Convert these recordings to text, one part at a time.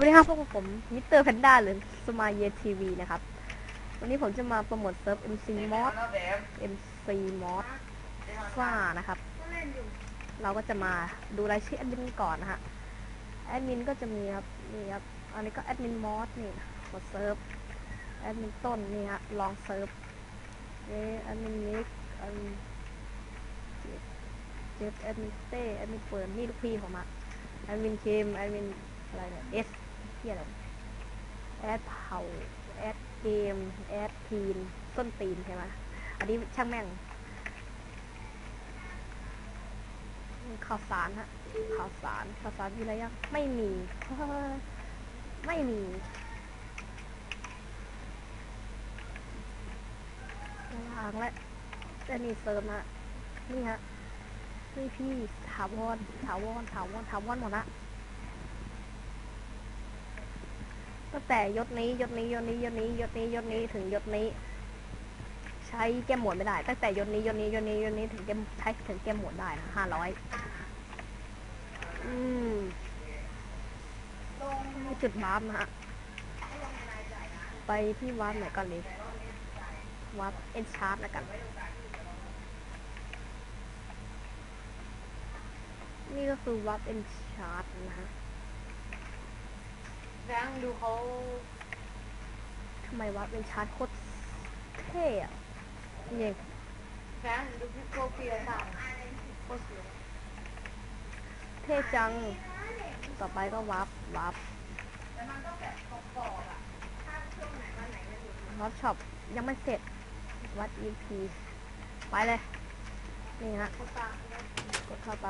วัสดีครับพวกผมมิสเตอร์แพนด้าหรือสมาเยทีวีนะครับ วันนี้ผมจะมาโปรโมทเซิร์ฟ MC Mod MC Mod ซ่านะครับ เราก็จะมาดูรายชื่อแอดมินก่อนนะฮะ แอดมินก็จะมีครับนี่ครับ อันนี้ก็แอดมินมอสนี่กดเซิร์ฟ แอดมินต้นนี่ฮะ ลองเซิร์ฟนี่แอดมินนิกอันเจฟแอดมินเต้ แอดมินเฟิร์นนี่ลูกพี่ผมอะแอดมินเคมแอดมินอะไรเนี่ยเอส เียอะไรแอดเผาแอดเกมแอดทีนส้นตีนใช่ไหมอันนี้ช่างแม่งข่าวสารฮะข่าวสารข่าวสารมีอะไรยังไม่มีไม่มีล้างและจะมีเซิร์ฟนะนี่ฮะนี่พี่ถาวรถาวรถาวรถาวรหมดละ ตั้งแต่ยศนี้ยศนี้ยศนี้ยศนี้ยศนี้ยศนี้ถึงยศนี้ ใช้แก้มหมวดไม่ได้ ตั้งแต่ยศนี้ยศนี้ยศนี้ยศนี้ถึงแก้มใช้ถึงแก้มหมวดได้นะห้าร้อยอืมจุดวาร์ปนะฮะ ไปที่วาร์ปไหนก่อนดีวาร์ปเอ็นชาร์ตแล้วกัน นี่ก็คือวาร์ปเอ็นชาร์ตนะฮะ แบงค์ดูเขาทำไมวาร์ปเอ็นชาร์ตโคตรเท่อะเนี่ยแบงค์ดูพี่โปรเฟียสั่งโคตรสวยเท่จัง ต่อไปก็วาร์ปวาร์ปวาร์ปช็อปยังไม่เสร็จ วัด EP ไปเลย นี่ฮะเขาสั่งกดเข้าไป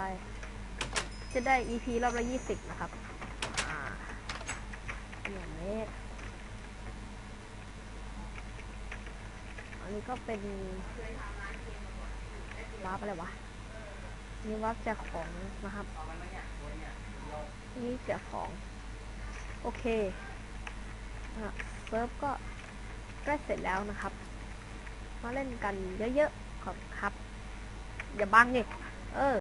จะได้ EP รอบละยี่สิบนะครับอ่า อันนี้ก็เป็นวาร์ปอะไรวะ นี่วาร์ปแจกของนะครับ นี่แจกของ โอเคอะเซิร์ฟก็ใกล้เสร็จแล้วนะครับ มาเล่นกันเยอะๆขอบคุณครับ อย่าบังดิเออ